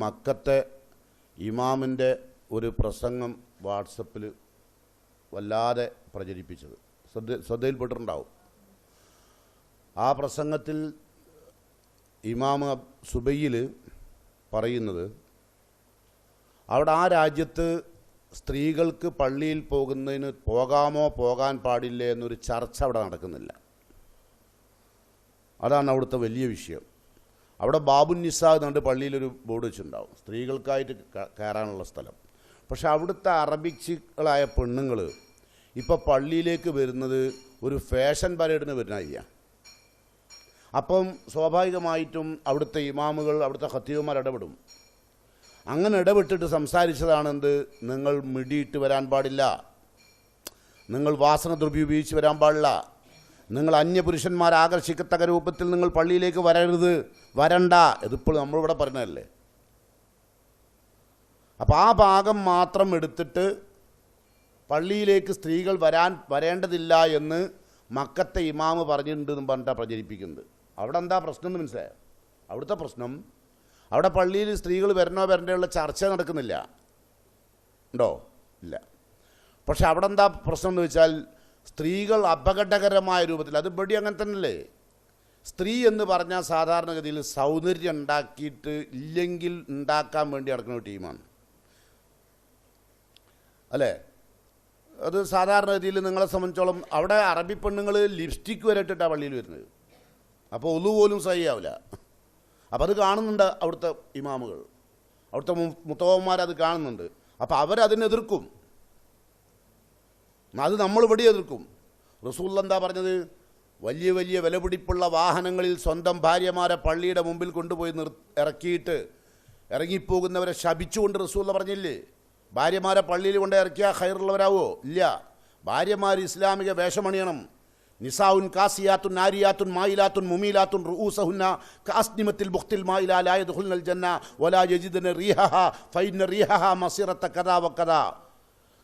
മക്കത്തെ ഇമാമിന്റെ ഒരു പ്രസംഗം വാട്സപ്പിൽ വല്ലാതെ പ്രചരിപ്പിച്ചത്. ശ്രദ്ധ ശ്രദ്ധയിൽപ്പെട്ടിട്ടുണ്ടാവും. ആ പ്രസംഗത്തിൽ ഇമാമ സുബൈയിൽ പറയുന്നത് അവിടെ ആ രാജ്യത്ത് സ്ത്രീകൾക്ക് പള്ളിയിൽ പോകുന്നതിന് പോകാമോ പോകാൻ പാടില്ലേ എന്നൊരു ചർച്ച അവിടെ നടക്കുന്നില്ല. അതാണ് അവിടുത്തെ വലിയ വിഷയം. അവിടെ ബാബു നിസാ എന്നുകൊണ്ട് പള്ളിയിലൊരു ബോർഡ് വെച്ചിട്ടുണ്ടാവും. സ്ത്രീകൾക്കായിട്ട് കയറാനുള്ള സ്ഥലം. പക്ഷെ അവിടുത്തെ അറബിക്സുകളായ പെണ്ണുങ്ങൾ ഇപ്പോൾ പള്ളിയിലേക്ക് വരുന്നത് ഒരു ഫാഷൻ പരേഡിന് വരുന്ന അപ്പം സ്വാഭാവികമായിട്ടും അവിടുത്തെ ഇമാമുകൾ അവിടുത്തെ ഹത്തീവന്മാർ ഇടപെടും. അങ്ങനെ ഇടപെട്ടിട്ട് സംസാരിച്ചതാണെന്ത് നിങ്ങൾ മിടിയിട്ട് വരാൻ പാടില്ല. നിങ്ങൾ വാസന ദ്രവ്യം ഉപയോഗിച്ച് വരാൻ പാടില്ല. നിങ്ങൾ അന്യപുരുഷന്മാരെ ആകർഷിക്കത്തക്ക രൂപത്തിൽ നിങ്ങൾ പള്ളിയിലേക്ക് വരരുത് വരണ്ട. ഇതിപ്പോൾ നമ്മളിവിടെ പറഞ്ഞതല്ലേ? അപ്പോൾ ആ ഭാഗം മാത്രം എടുത്തിട്ട് പള്ളിയിലേക്ക് സ്ത്രീകൾ വരാൻ വരേണ്ടതില്ല എന്ന് മക്കത്തെ ഇമാമ് പറഞ്ഞിട്ടുണ്ട് എന്ന് പറഞ്ഞിട്ടാണ് പ്രചരിപ്പിക്കുന്നത്. അവിടെ എന്താ പ്രശ്നം എന്ന് മനസ്സിലായോ? അവിടുത്തെ പ്രശ്നം അവിടെ പള്ളിയിൽ സ്ത്രീകൾ വരണോ വരണ്ടയുള്ള ചർച്ച നടക്കുന്നില്ല. ഉണ്ടോ? ഇല്ല. പക്ഷെ അവിടെ എന്താ പ്രശ്നം എന്ന് വെച്ചാൽ സ്ത്രീകൾ അപകടകരമായ രൂപത്തിൽ അത് ബഡി അങ്ങനെ തന്നെയല്ലേ? സ്ത്രീ എന്ന് പറഞ്ഞാൽ സാധാരണഗതിയിൽ സൗന്ദര്യം ഉണ്ടാക്കിയിട്ട് ഇല്ലെങ്കിൽ ഉണ്ടാക്കാൻ വേണ്ടി നടക്കുന്ന ഒരു ടീമാണ്. അല്ലേ? അത് സാധാരണഗതിയിൽ നിങ്ങളെ സംബന്ധിച്ചോളം അവിടെ അറബി പെണ്ണുങ്ങൾ ലിപ്സ്റ്റിക്ക് വരെ ഇട്ടിട്ടാണ് പള്ളിയിൽ വരുന്നത്. അപ്പോൾ ഒന്നു പോലും സഹി ആവില്ല അപ്പോൾ അത് കാണുന്നുണ്ട് അവിടുത്തെ ഇമാമുകൾ. അവിടുത്തെ മുത്തവന്മാരത് കാണുന്നുണ്ട്. അപ്പോൾ അവരതിനെതിർക്കും. അത് നമ്മൾ ഇവിടെ എതിർക്കും. റസൂൽ എന്താ പറഞ്ഞത്? വലിയ വലിയ വിലപിടിപ്പുള്ള വാഹനങ്ങളിൽ സ്വന്തം ഭാര്യമാരെ പള്ളിയുടെ മുമ്പിൽ കൊണ്ടുപോയി നിർ ഇറക്കിയിട്ട് ഇറങ്ങിപ്പോകുന്നവരെ ശപിച്ചുകൊണ്ട് റസൂല്ല പറഞ്ഞില്ലേ? ഭാര്യമാരെ പള്ളിയിൽ കൊണ്ട് ഇറക്കിയാൽ ഹൈറുള്ളവരാവോ ഇല്ല. ഭാര്യമാർ ഇസ്ലാമിക വേഷമണിയണം. നിസാവുൻ കാസിയാത്തുൻ നാരിയാത്തുൻ മായിലാത്തുൻ മുമീലാത്തുൻ റൂസഹുന്ന കാസ്നിമത്തിൽ ബുഖ്തിൽ മായില ലാ യദ്ഖുൽനൽ ജന്ന വലാ യജിദന റീഹഹ ഫൈന റീഹഹ കദാ കഥ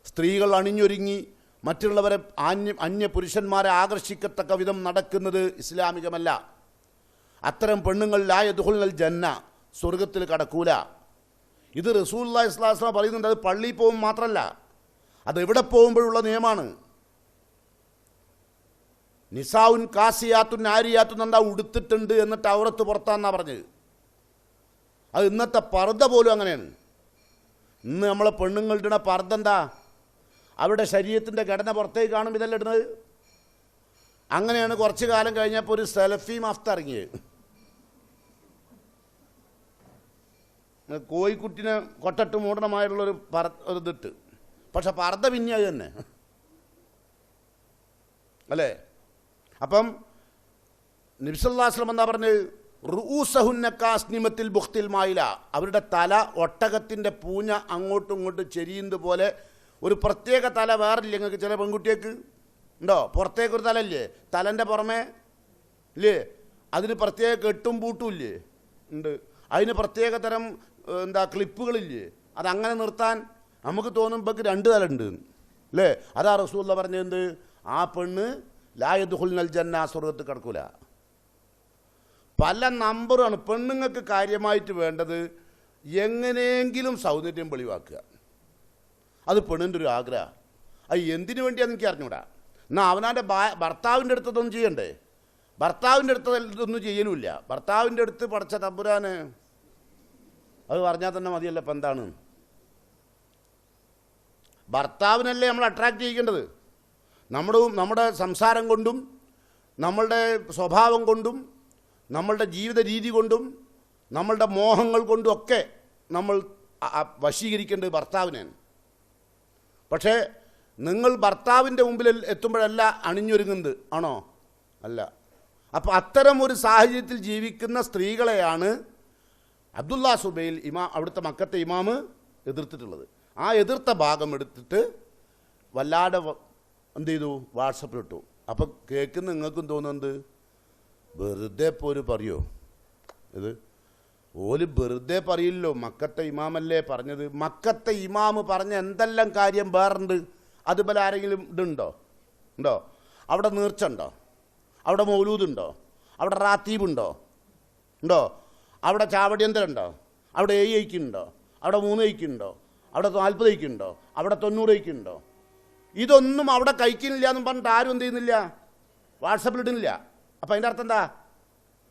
സ്ത്രീകൾ അണിഞ്ഞൊരുങ്ങി മറ്റുള്ളവരെ ആന്യ അന്യ പുരുഷന്മാരെ ആകർഷിക്കത്തക്ക വിധം നടക്കുന്നത് ഇസ്ലാമികമല്ല. അത്തരം പെണ്ണുങ്ങൾ ലായ ദുഹുൽ ജന്ന സ്വർഗത്തിൽ കടക്കൂല. ഇത് റസൂല്ലാ ഇസ്ലാസ്ലാം പറയുന്നുണ്ട് അത് പള്ളിയിൽ പോകും മാത്രമല്ല അത് എവിടെ പോകുമ്പോഴുള്ള നിയമമാണ്. നിസാവുൻ കാസിയാത്തുൻ ആരിയാത്തുൻ എന്താ ഉടുത്തിട്ടുണ്ട് എന്നിട്ട് അവറത്ത് പുറത്താന്നാ പറഞ്ഞത്. അത് ഇന്നത്തെ പർദ്ദ പോലും അങ്ങനെയാണ്. ഇന്ന് നമ്മളെ പെണ്ണുങ്ങളുടെ പർദ്ദ എന്താ? അവരുടെ ശരീരത്തിന്റെ ഘടന പുറത്തേക്ക് കാണും ഇതല്ല ഇടുന്നത്? അങ്ങനെയാണ് കുറച്ച് കാലം കഴിഞ്ഞപ്പോൾ ഒരു സെൽഫി മഫ്ത ഇറങ്ങിയത്. കോഴിക്കുട്ടിനെ കൊട്ടട്ട് മൂടണമായിട്ടുള്ളൊരു പറ ഒരു ഇതിട്ട്. പക്ഷെ പർദ്ദ പിന്നെ അത് തന്നെ. അല്ലേ? അപ്പം നിബ്സല്ലാസ്ലം എന്താ പറഞ്ഞത്? റുസഹുന്നക്കാസ്നിമത്തിൽ ബുഖ്തിൽ മായില. അവരുടെ തല ഒട്ടകത്തിന്റെ പൂഞ്ഞ അങ്ങോട്ടും ഇങ്ങോട്ടും ചെരിയുന്നത് പോലെ ഒരു പ്രത്യേക തല വേറില്ല നിങ്ങൾക്ക് ചില പെൺകുട്ടികൾക്ക്? ഉണ്ടോ? പുറത്തേക്കൊരു തലല്ലേ തലന്റെ പുറമേ ഇല്ലേ? അതിന് പ്രത്യേക കെട്ടും പൂട്ടും ഇല്ലേ? ഉണ്ട്. അതിന് പ്രത്യേക തരം എന്താ ക്ലിപ്പുകളില്ലേ? അതങ്ങനെ നിർത്താൻ നമുക്ക് തോന്നുമ്പോൾ രണ്ട് തല ഉണ്ട്. അല്ലേ? അതാ റസൂല്ല പറഞ്ഞത് ആ പെണ്ണ് ലായദുഹുൽ നൽ ജന്ന സ്വർഗത്ത് കിടക്കൂല. പല നമ്പറാണ് പെണ്ണുങ്ങൾക്ക് കാര്യമായിട്ട് വേണ്ടത് എങ്ങനെയെങ്കിലും സൗന്ദര്യം വെളിവാക്കുക. അത് പെണ്ണിന്റെ ഒരു ആഗ്രഹം അത് എന്തിനു വേണ്ടിയാന്ന് എനിക്ക് അറിഞ്ഞൂടാ. എന്നാൽ അവനാന്റെ ഭർത്താവിന്റെ അടുത്തതൊന്നും ചെയ്യണ്ടേ? ഭർത്താവിന്റെ അടുത്ത് ഇതൊന്നും ചെയ്യലുമില്ല. ഭർത്താവിന്റെ അടുത്ത് പഠിച്ച തമ്പുരാന് അത് പറഞ്ഞാൽ തന്നെ മതിയല്ല ഇപ്പം എന്താണ്? ഭർത്താവിനല്ലേ നമ്മൾ അട്രാക്റ്റ് ചെയ്യേണ്ടത് നമ്മുടെ നമ്മുടെ സംസാരം കൊണ്ടും നമ്മളുടെ സ്വഭാവം കൊണ്ടും നമ്മളുടെ ജീവിത രീതി കൊണ്ടും നമ്മളുടെ മോഹങ്ങൾ കൊണ്ടും ഒക്കെ നമ്മൾ വശീകരിക്കേണ്ടത് ഭർത്താവിനെയാണ് പക്ഷേ നിങ്ങൾ ഭർത്താവിന്റെ മുമ്പിൽ എത്തുമ്പോഴല്ല അണിഞ്ഞൊരുങ്ങുന്നത് ആണോ? അല്ല. അപ്പോൾ അത്തരം ഒരു സാഹചര്യത്തിൽ ജീവിക്കുന്ന സ്ത്രീകളെയാണ് അബ്ദുള്ള സുബൈൽ ഇമാ അവിടുത്തെ മക്കത്തെ ഇമാമ് എതിർത്തിട്ടുള്ളത്. ആ എതിർത്ത ഭാഗം എടുത്തിട്ട് വല്ലാതെ എന്ത് ചെയ്തു? വാട്സപ്പിലിട്ടു. അപ്പോൾ കേൾക്കുന്ന നിങ്ങൾക്കും തോന്നുന്നത് വെറുതെ പോലും പറയോ? ഇത് ഓൽ വെറുതെ പറയില്ലോ മക്കത്തെ ഇമാമല്ലേ പറഞ്ഞത്? മക്കത്തെ ഇമാമ് പറഞ്ഞ എന്തെല്ലാം കാര്യം വേറുണ്ട്? അതുപോലെ ആരെങ്കിലും ഇതുണ്ടോ? ഉണ്ടോ? അവിടെ നീർച്ച ഉണ്ടോ? അവിടെ മൗലൂദുണ്ടോ? അവിടെ റാത്തീബുണ്ടോ? ഉണ്ടോ? അവിടെ ചാവടിയന്തരുണ്ടോ? അവിടെ ഏഴ് ഐക്കുണ്ടോ അവിടെ മൂന്ന് ഐക്കുണ്ടോ അവിടെ നാൽപ്പത് ഐക്കുണ്ടോ അവിടെ തൊണ്ണൂറ് ഐക്കുണ്ടോ ഇതൊന്നും അവിടെ കഴിക്കുന്നില്ല എന്നും പറഞ്ഞിട്ട് ആരും എന്ത് ചെയ്യുന്നില്ല? വാട്സപ്പിൽ ഇടുന്നില്ല. അപ്പം അതിന്റെ അർത്ഥം എന്താ?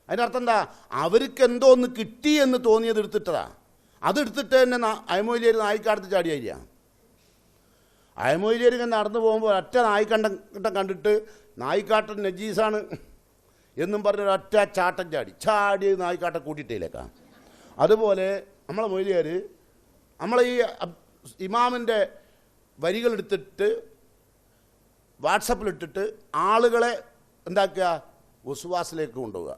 അതിന്റെ അർത്ഥം എന്താ? അവർക്ക് എന്തോ ഒന്ന് കിട്ടി എന്ന് തോന്നിയത് എടുത്തിട്ടതാ. അതെടുത്തിട്ട് തന്നെ അയമൂല്യർ നായിക്കാടത്ത് ചാടിയായിരിക്കാം അയമൂല്യർ ഇങ്ങനെ നടന്നു പോകുമ്പോൾ ഒറ്റ നായിക്കണ്ടം കണ്ടിട്ട് നായിക്കാട്ടൻ നജീസാണ് എന്നും പറഞ്ഞ ഒറ്റ ചാട്ടം ചാടി. ചാടി നായിക്കാട്ടം കൂട്ടിയിട്ടേലേക്കാ അതുപോലെ നമ്മളെ മൊയ്ലിയർ നമ്മളെ ഈ ഇമാമിന്റെ വരികളെടുത്തിട്ട് വാട്സപ്പിലിട്ടിട്ട് ആളുകളെ എന്താക്കുക? ഉസ്വാസിലേക്ക് കൊണ്ടുപോവുക.